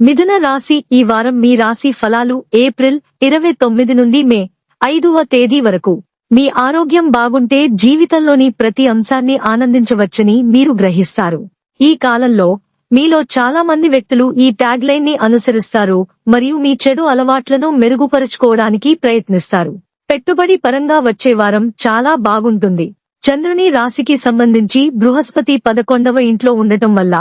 మిథున రాశి ఈ వారం మీ రాశి ఫలాలు ఏప్రిల్ ఇరవై తొమ్మిది నుండి మే ఐదవ తేదీ వరకు. మీ ఆరోగ్యం బాగుంటే జీవితంలోని ప్రతి అంశాన్ని ఆనందించవచ్చని మీరు గ్రహిస్తారు. ఈ కాలంలో మీలో చాలా మంది వ్యక్తులు ఈ ట్యాగ్ లైన్ని అనుసరిస్తారు మరియు మీ చెడు అలవాట్లను మెరుగుపరుచుకోవడానికి ప్రయత్నిస్తారు. పెట్టుబడి పరంగా వచ్చే వారం చాలా బాగుంటుంది. చంద్రుని రాశికి సంబంధించి బృహస్పతి పదకొండవ ఇంట్లో ఉండటం వల్ల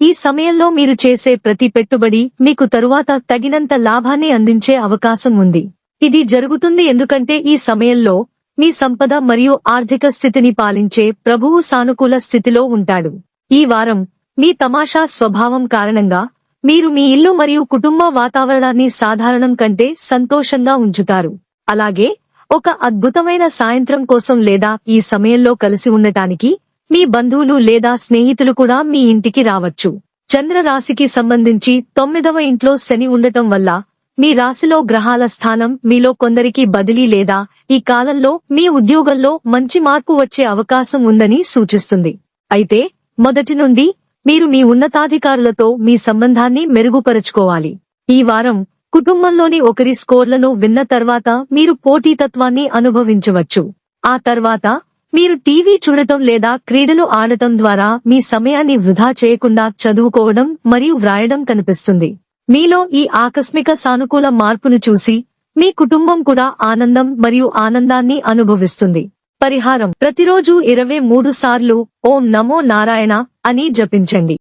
ఈ సమయంలో మీరు చేసే ప్రతి పెట్టుబడి మీకు తరువాత తగినంత లాభాన్ని అందించే అవకాశం ఉంది. ఇది జరుగుతుంది ఎందుకంటే ఈ సమయంలో మీ సంపద మరియు ఆర్థిక స్థితిని పాలించే ప్రభువు సానుకూల స్థితిలో ఉంటాడు. ఈ వారం మీ తమాషా స్వభావం కారణంగా మీరు మీ ఇల్లు మరియు కుటుంబ వాతావరణాన్ని సాధారణం కంటే సంతోషంగా ఉంచుతారు. అలాగే ఒక అద్భుతమైన సాయంత్రం కోసం లేదా ఈ సమయంలో కలిసి ఉండటానికి మీ బంధువులు లేదా స్నేహితులు కూడా మీ ఇంటికి రావచ్చు. చంద్ర రాశికి సంబంధించి తొమ్మిదవ ఇంట్లో శని ఉండటం వల్ల మీ రాశిలో గ్రహాల స్థానం మీలో కొందరికి బదిలీ లేదా ఈ కాలంలో మీ ఉద్యోగంలో మంచి మార్పు వచ్చే అవకాశం ఉందని సూచిస్తుంది. అయితే మొదటి నుండి మీరు మీ ఉన్నతాధికారులతో మీ సంబంధాన్ని మెరుగుపరుచుకోవాలి. ఈ వారం కుటుంబంలోని ఒకరి స్కోర్లను విన్న తర్వాత మీరు పోటీతత్వాన్ని అనుభవించవచ్చు. ఆ తర్వాత మీరు టీవీ చూడటం లేదా క్రీడలు ఆడటం ద్వారా మీ సమయాన్ని వృధా చేయకుండా చదువుకోవడం మరియు వ్రాయడం కనిపిస్తుంది. మీలో ఈ ఆకస్మిక సానుకూల మార్పును చూసి మీ కుటుంబం కూడా ఆనందం మరియు ఆనందాన్ని అనుభవిస్తుంది. పరిహారం. ప్రతిరోజు ఇరవై మూడు సార్లు ఓం నమో నారాయణ అని జపించండి.